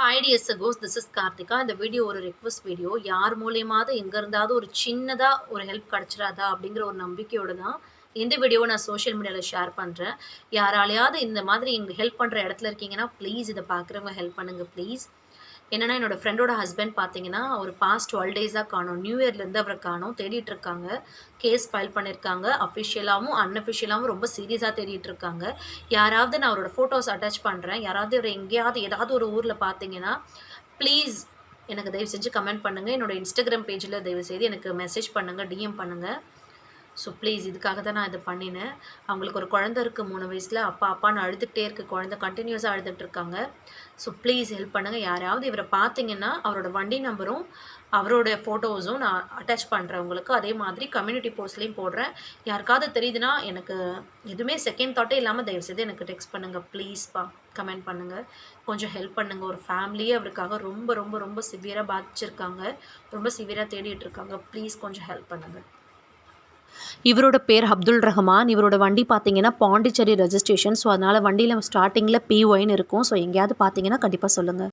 Hi TS சகோஸ் this is Karthika இந்த video ஒரு ரெக்வஸ்ட் வீடியோ யார் மூலியமாவது எங்கே இருந்தாவது ஒரு சின்னதாக ஒரு ஹெல்ப் கிடச்சிடாதா அப்படிங்கிற ஒரு நம்பிக்கையோடு தான் இந்த வீடியோவை நான் சோஷியல் மீடியாவில் ஷேர் பண்ணுறேன் யாராலையாவது இந்த மாதிரி எங்கள் ஹெல்ப் பண்ணுற இடத்துல இருக்கீங்கன்னா ப்ளீஸ் இதை பார்க்குறவங்க ஹெல்ப் பண்ணுங்கள் ப்ளீஸ் என்னென்னா என்னோடய ஃப்ரெண்டோட ஹஸ்பண்ட் பார்த்தீங்கன்னா ஒரு பாஸ்ட் டுவெல் டேஸாக காணும். நியூ இயர்லேருந்து அவரை காணும். தேடிட்டு இருக்காங்க. கேஸ் ஃபைல் பண்ணியிருக்காங்க அஃபிஷியலாகவும் அன்அஃபிஷியலாகவும் ரொம்ப சீரியஸாக தேடிட்டு இருக்காங்க. யாராவது நான் அவரோட ஃபோட்டோஸ் அட்டாச் பண்ணுறேன் யாராவது ஒரு எங்கேயாவது ஏதாவது ஒரு ஊரில் பார்த்தீங்கன்னா ப்ளீஸ் எனக்கு தயவு செஞ்சு கமெண்ட் பண்ணுங்கள் என்னோடய இன்ஸ்டாகிராம் பேஜில் தயவு செய்து எனக்கு மெசேஜ் பண்ணுங்கள் டிஎம் பண்ணுங்கள் ஸோ ப்ளீஸ் இதுக்காக தான் நான் இதை பண்ணினேன். அவங்களுக்கு ஒரு குழந்த இருக்குது மூணு வயசில். அப்பா அப்பான்னு அழுதுகிட்டே இருக்குது குழந்த கண்டினியூஸாக அழுதுகிட்ருக்காங்க இருக்காங்க. ஸோ ப்ளீஸ் ஹெல்ப் பண்ணுங்கள் யாராவது இவரை பார்த்தீங்கன்னா அவரோட வண்டி நம்பரும் அவரோட ஃபோட்டோஸும் நான் அட்டாச் பண்ணுறேன் உங்களுக்கு. அதே மாதிரி கம்யூனிட்டி போஸ்ட்லேயும் போடுறேன். யாருக்காவது தெரியுதுன்னா எனக்கு எதுவுமே செகண்ட் தாட்டே இல்லாமல் தயவுசெய்து எனக்கு டெக்ஸ்ட் பண்ணுங்கள் ப்ளீஸ்ப்பா கமெண்ட் பண்ணுங்கள் கொஞ்சம் ஹெல்ப் பண்ணுங்கள் ஒரு ஃபேமிலியே அவருக்காக ரொம்ப ரொம்ப ரொம்ப சிவியராக பாதிச்சிருக்காங்க. ரொம்ப சிவியராக தேடிட்டு இருக்காங்க. ப்ளீஸ் கொஞ்சம் ஹெல்ப் பண்ணுங்கள் இவரோட பேர் அப்துல் ரஹ்மான். இவரோட வண்டி பார்த்தீங்கன்னா பாண்டிச்சேரி ரெஜிஸ்ட்ரேஷன் ஸோ அதனால் வண்டியில் ஸ்டார்டிங்கில் பிஒய்னு இருக்கும். ஸோ எங்கேயாவது பார்த்தீங்கன்னா கண்டிப்பாக சொல்லுங்கள்